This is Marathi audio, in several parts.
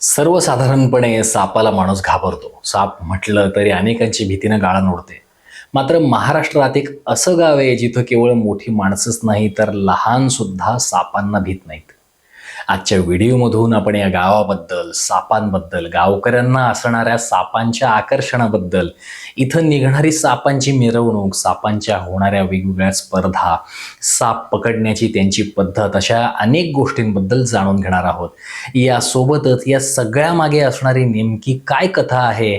सर्वसाधारणपणे सापाला माणूस घाबरतो. साप म्हटलं तरी अनेकांची भीतीनं गाळण उडते. मात्र महाराष्ट्रात एक असं गाव आहे जिथं केवळ मोठी माणसंच नाही तर लहानसुद्धा सापांना भीत नाहीत. आजच्या व्हिडिओमधून आपण या गावाबद्दल सापांबद्दल गावकऱ्यांना असणाऱ्या सापांच्या आकर्षणाबद्दल इथं निघणारी सापांची मिरवणूक सापांच्या होणाऱ्या वेगवेगळ्या स्पर्धा साप पकडण्याची त्यांची पद्धत अशा अनेक गोष्टींबद्दल जाणून घेणार आहोत. यासोबतच या सगळ्यामागे असणारी नेमकी काय कथा आहे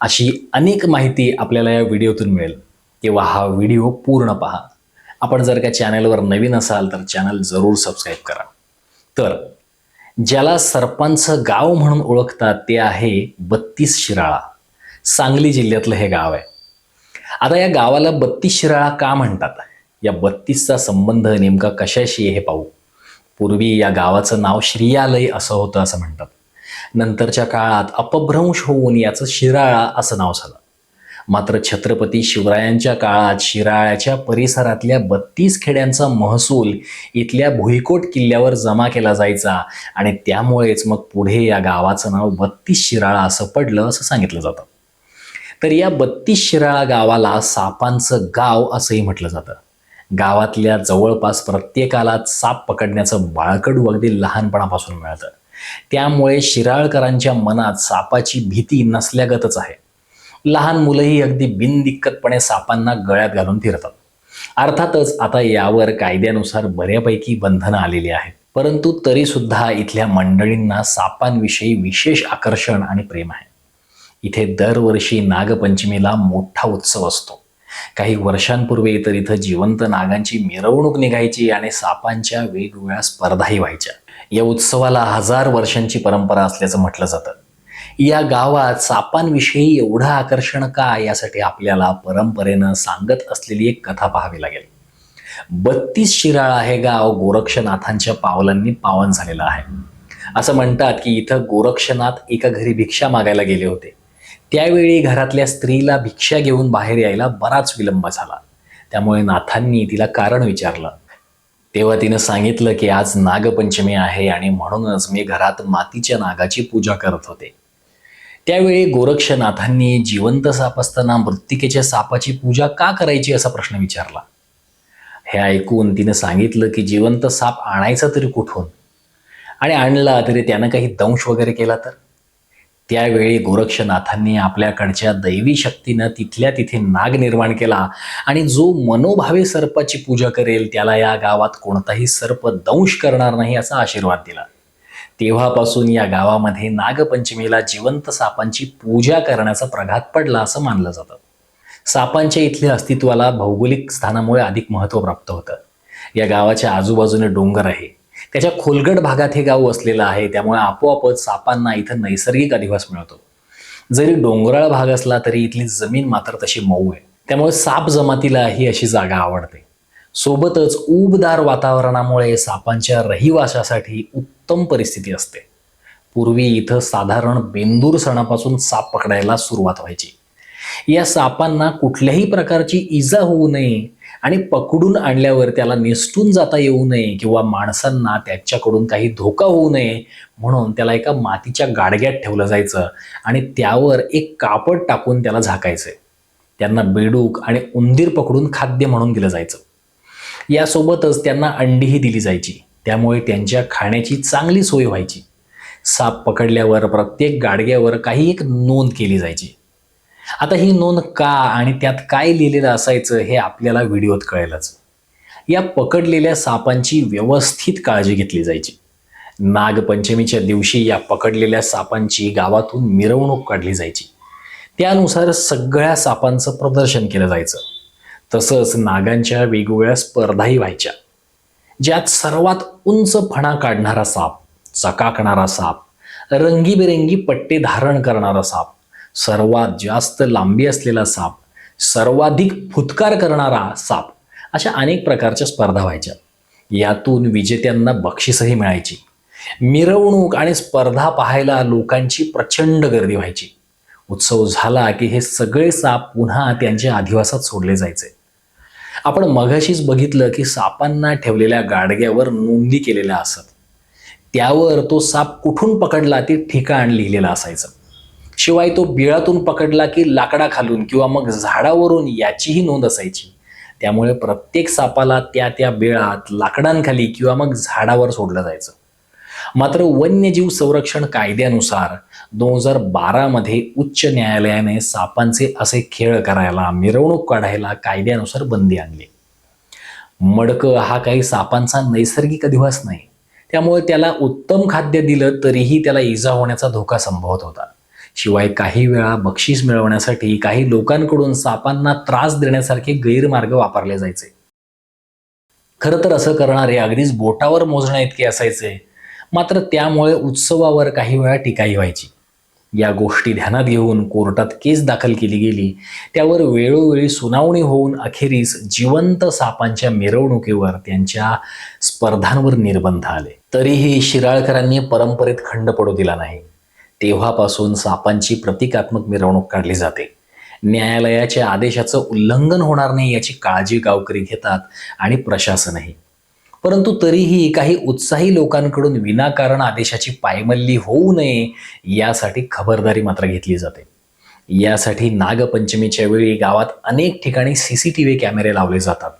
अशी अनेक माहिती आपल्याला या व्हिडिओतून मिळेल. तेव्हा हा व्हिडिओ पूर्ण पहा. आपण जर का चॅनलवर नवीन असाल तर चॅनल जरूर सबस्क्राईब करा. तर ज्याला सरपंच गाव म्हणून ओळखतात ते आहे बत्तीस शिराळा. सांगली जिल्ह्यातलं हे गाव आहे. आता या गावाला बत्तीस शिराळा का म्हणतात? या बत्तीसचा संबंध नेमका कशाशी हे पाहू. पूर्वी या गावाचं नाव श्रियालय असं होतं असं म्हणतात. नंतरच्या काळात अपभ्रंश होऊन याचं शिराळा असं नाव झालं. मात्र छत्रपती शिवरायांच्या काळात शिराळ्याच्या परिसरातल्या बत्तीस खेड्यांचा महसूल इथल्या भुईकोट किल्ल्यावर जमा केला जायचा आणि त्यामुळेच मग पुढे या गावाचं नाव बत्तीस शिराळा असं पडलं असं सांगितलं जातं. तर या बत्तीस शिराळा गावाला सापांचं गाव असंही म्हटलं जातं. गावातल्या जवळपास प्रत्येकाला साप पकडण्याचं बाळकडू अगदी लहानपणापासून मिळतं. त्यामुळे शिराळकरांच्या मनात सापाची भीती नसल्यागतच आहे. लहान मुलंही अगदी बिनदिक्कतपणे सापांना गळ्यात घालून फिरतात. अर्थातच आता यावर कायद्यानुसार बऱ्यापैकी बंधनं आलेली आहेत. परंतु तरीसुद्धा इथल्या मंडळींना सापांविषयी विशेष आकर्षण आणि प्रेम आहे. इथे दरवर्षी नागपंचमीला मोठा उत्सव असतो. काही वर्षांपूर्वी तर इथं जिवंत नागांची मिरवणूक निघायची आणि सापांच्या वेगवेगळ्या स्पर्धाही व्हायच्या. या उत्सवाला हजार वर्षांची परंपरा असल्याचं म्हटलं जातं. या गावात सापांविषयी एवढं आकर्षण का यासाठी आपल्याला परंपरेनं सांगत असलेली एक कथा पाहावी लागेल. बत्तीस शिराळा हे गाव गोरक्षनाथांच्या पावलांनी पावन झालेलं आहे. असं म्हणतात की इथं गोरक्षनाथ एका घरी भिक्षा मागायला गेले होते. त्यावेळी घरातल्या स्त्रीला भिक्षा घेऊन बाहेर यायला बराच विलंब झाला. त्यामुळे नाथांनी तिला कारण विचारलं. तेव्हा तिनं सांगितलं की आज नागपंचमी आहे आणि म्हणूनच मी घरात मातीच्या नागाची पूजा करत होते. त्यावेळी गोरक्षनाथांनी जिवंत साप असताना मृत्तिकेच्या सापाची पूजा का करायची असा प्रश्न विचारला? हे ऐकून तिनं सांगितलं की जिवंत साप आणायचा तरी कुठून? आणि आणला तरी त्यानं काही दंश वगैरे केला तर? त्यावेळी गोरक्षनाथांनी आपल्याकडच्या दैवी शक्तीनं तिथल्या तिथे नाग निर्माण केला आणि जो मनोभावे सर्पाची पूजा करेल त्याला या गावात कोणताही सर्प दंश करणार नाही असा आशीर्वाद दिला. तेव्हापासून या गावामध्ये नागपंचमीला जिवंत सापांची पूजा करण्याचा प्रघात पडला असं मानलं जातं. सापांच्या इथल्या अस्तित्वाला भौगोलिक स्थानामुळे अधिक महत्त्व प्राप्त होतं. या गावाच्या आजूबाजूने डोंगर आहे. त्याच्या खोलगट भागात हे गाव वसलेलं आहे. त्यामुळे आपोआपच सापांना इथं नैसर्गिक अधिवास मिळतो. जरी डोंगराळ भाग असला तरी इथली जमीन मात्र तशी मऊ आहे. त्यामुळे साप जमातीला ही अशी जागा आवडते. सोबतच उबदार वातावरणामुळे सापांच्या रहिवासासाठी उत्तम परिस्थिती असते. पूर्वी इथं साधारण बेंदूर सणापासून साप पकडायला सुरुवात व्हायची. या सापांना कुठल्याही प्रकारची इजा होऊ नये आणि पकडून आणल्यावर त्याला निसटून जाता येऊ नये किंवा माणसांना त्याच्याकडून काही धोका होऊ नये म्हणून त्याला एका मातीच्या गाडग्यात ठेवलं जायचं आणि त्यावर एक कापड टाकून त्याला झाकायचं. त्यांना बेडूक आणि उंदीर पकडून खाद्य म्हणून दिलं जायचं. यासोबतच त्यांना अंडीही दिली जायची. त्यामुळे त्यांच्या खाण्याची चांगली सोय व्हायची. साप पकडल्यावर प्रत्येक गाडग्यावर काही एक नोंद केली जायची. आता ही नोंद का आणि त्यात काय लिहिलेलं असायचं हे आपल्याला व्हिडिओत कळेलच. या पकडलेल्या सापांची व्यवस्थित काळजी घेतली जायची. नागपंचमीच्या दिवशी या पकडलेल्या सापांची गावातून मिरवणूक काढली जायची. त्यानुसार सगळ्या सापांचं प्रदर्शन केलं जायचं. तसंच नागांच्या वेगवेगळ्या स्पर्धाही व्हायच्या. ज्यात सर्वात उंच फणा काढणारा साप चकाकणारा साप रंगीबेरंगी पट्टे धारण करणारा साप सर्वात जास्त लांबी असलेला साप सर्वाधिक फुतकार करणारा साप अशा अनेक प्रकारच्या स्पर्धा व्हायच्या. यातून विजेत्यांना बक्षीसही मिळायची. मिरवणूक आणि स्पर्धा पाहायला लोकांची प्रचंड गर्दी व्हायची. उत्सव झाला की हे सगळे साप पुन्हा त्यांच्या अधिवासात सोडले जायचे. आपण मघाशीच बघितलं की सापांना ठेवलेल्या गाडग्यावर नोंदी केलेल्या असत. त्यावर तो साप कुठून पकडला ते ठिकाण लिहिलेलं असायचं. शिवाय तो बिळातून पकडला की लाकडा खालून किंवा मग झाडावरून याचीही नोंद असायची. त्यामुळे प्रत्येक सापाला त्या त्या बिळात लाकडांखाली किंवा मग झाडावर सोडलं जायचं. मात्र वन्यजीव संरक्षण कायद्यानुसार दोन हजार बारामध्ये उच्च न्यायालयाने सापांचे असे खेळ करायला मिरवणूक काढायला कायद्यानुसार बंदी आणली. मडकं हा काही सापांचा नैसर्गिक अधिवास नाही. त्यामुळे त्याला उत्तम खाद्य दिलं तरीही त्याला इजा होण्याचा धोका संभवत होता. शिवाय काही वेळा बक्षीस मिळवण्यासाठी काही लोकांकडून सापांना त्रास देण्यासारखे गैरमार्ग वापरले जायचे. खरं तर असं करणारे अगदीच बोटावर मोजण्या इतके असायचे. मात्र त्यामुळे उत्सवावर काही वेळा टीकाही व्हायची. या गोष्टी ध्यानात घेऊन कोर्टात केस दाखल केली गेली त्यावर वेळोवेळी सुनावणी होऊन अखेरीस जिवंत सापांच्या मिरवणुकीवर त्यांच्या स्पर्धांवर निर्बंध आले. तरीही शिराळकरांनी परंपरेत खंड पडू दिला नाही. तेव्हापासून सापांची प्रतिकात्मक मिरवणूक काढली जाते. न्यायालयाच्या आदेशाचं उल्लंघन होणार नाही याची काळजी गावकरी घेतात आणि प्रशासनही. परंतु तरीही काही उत्साही लोकांकडून विनाकारण आदेशाची पायमल्ली होऊ नये यासाठी खबरदारी मात्र घेतली जाते. यासाठी नागपंचमीच्या वेळी गावात अनेक ठिकाणी सी सी टी व्ही कॅमेरे लावले जातात.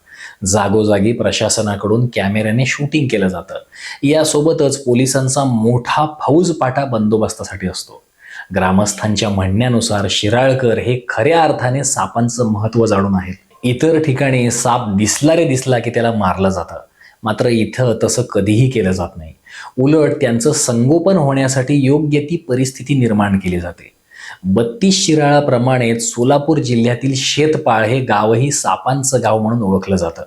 जागोजागी प्रशासनाकडून कॅमेऱ्याने शूटिंग केलं जातं. यासोबतच पोलिसांचा मोठा फौजपाठा बंदोबस्तासाठी असतो. ग्रामस्थांच्या म्हणण्यानुसार शिराळकर हे खऱ्या अर्थाने सापांचं महत्त्व जाणून आहेत. इतर ठिकाणी साप दिसला रे दिसला की त्याला मारलं जातं. मात्र इथं तसं कधीही केलं जात नाही. उलट त्यांचं संगोपन होण्यासाठी योग्य ती परिस्थिती निर्माण केली जाते. बत्तीस शिराळाप्रमाणेच सोलापूर जिल्ह्यातील शेतपाळ हे गावही सापांचं गाव म्हणून ओळखलं जातं.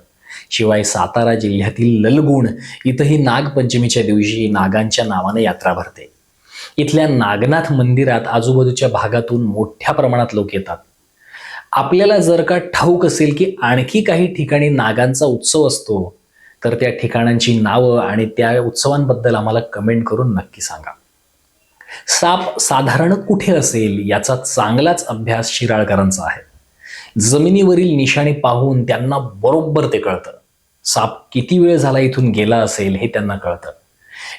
शिवाय सातारा जिल्ह्यातील ललगुण इथंही नागपंचमीच्या दिवशी नागांच्या नावाने यात्रा भरते. इथल्या नागनाथ मंदिरात आजूबाजूच्या भागातून मोठ्या प्रमाणात लोक येतात. आपल्याला जर का ठाऊक असेल की आणखी काही ठिकाणी नागांचा उत्सव असतो तर त्या ठिकाणांची नावं आणि त्या उत्सवांबद्दल आम्हाला कमेंट करून नक्की सांगा. साप साधारण कुठे असेल याचा चांगलाच अभ्यास शिराळकरांचा आहे. जमिनीवरील निशाणी पाहून त्यांना बरोबर ते कळतं. साप किती वेळ झाला इथून गेला असेल हे त्यांना कळतं.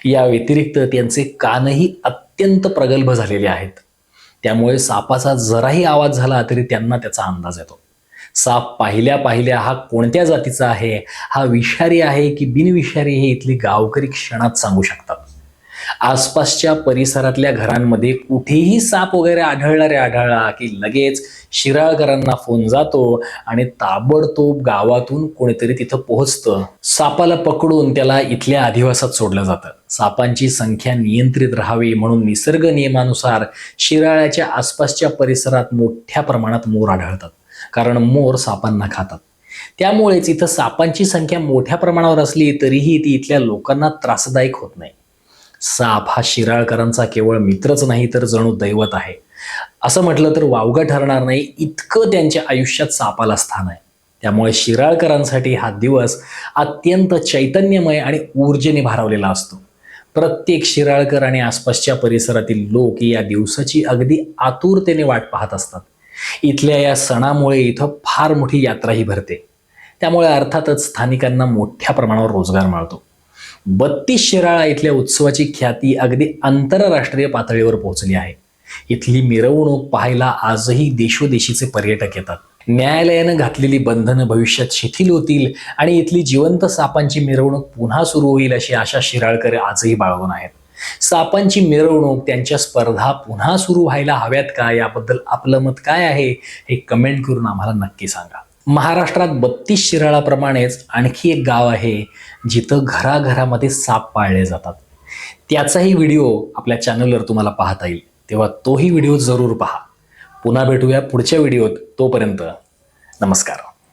या व्यतिरिक्त त्यांचे कानही अत्यंत प्रगल्भ झालेले आहेत. त्यामुळे सापाचा जराही आवाज झाला तरी त्यांना त्याचा अंदाज येतो. साप पाहिल्या पाहिल्या हा कोणत्या जातीचा आहे? हा विषारी आहे की बिनविषारी हे इथली गावकरी क्षणात सांगू शकतात. आसपासच्या परिसरातल्या घरांमध्ये कुठेही साप वगैरे आढळला रे आढळला की लगेच शिराळकरांना फोन जातो आणि ताबडतोब गावातून कोणीतरी तिथं पोहोचतं. सापाला पकडून त्याला इथल्या अधिवासात सोडलं जातं. सापांची संख्या नियंत्रित राहावी म्हणून निसर्ग नियमानुसार शिराळ्याच्या आसपासच्या परिसरात मोठ्या प्रमाणात मोर आढळतात. कारण मोर सापांना खातात. त्यामुळेच इथं सापांची संख्या मोठ्या प्रमाणावर असली तरीही ती इथल्या लोकांना त्रासदायक होत नाही. साप हा शिराळकरांचा केवळ मित्रच नाही तर जणू दैवत आहे. असं म्हटलं तर वावगं ठरणार नाही इतकं त्यांच्या आयुष्यात सापाला स्थान आहे. त्यामुळे शिराळकरांसाठी हा दिवस अत्यंत चैतन्यमय आणि ऊर्जेने भारावलेला असतो. प्रत्येक शिराळकर आणि आसपासच्या परिसरातील लोक या दिवसाची अगदी आतुरतेने वाट पाहत असतात. इथल्या या सणामुळे इथं फार मोठी यात्राही भरते. त्यामुळे अर्थातच स्थानिकांना मोठ्या प्रमाणावर रोजगार मिळतो. बत्तीस शिराळा इथल्या उत्सवाची ख्याती अगदी आंतरराष्ट्रीय पातळीवर पोहोचली आहे. इथली मिरवणूक पाहायला आजही देशोदेशीचे पर्यटक येतात. न्यायालयानं घातलेली बंधनं भविष्यात शिथिल होतील आणि इथली जिवंत सापांची मिरवणूक पुन्हा सुरू होईल अशी आशा शिराळकर आजही बाळगून आहेत. सापांची मिरवणूक त्यांच्या स्पर्धा पुन्हा सुरू व्हायला हव्यात का? याबद्दल आपलं मत काय आहे? हे कमेंट करून आम्हाला नक्की सांगा. महाराष्ट्रात बत्तीस शिराळाप्रमाणेच आणखी एक गाव आहे जिथं घराघरामध्ये साप पाळले जातात. त्याचाही व्हिडिओ आपल्या चॅनलवर तुम्हाला पाहता येईल. तेव्हा तोही व्हिडिओ जरूर पहा. पुन्हा भेटूया पुढच्या व्हिडिओत. तोपर्यंत नमस्कार.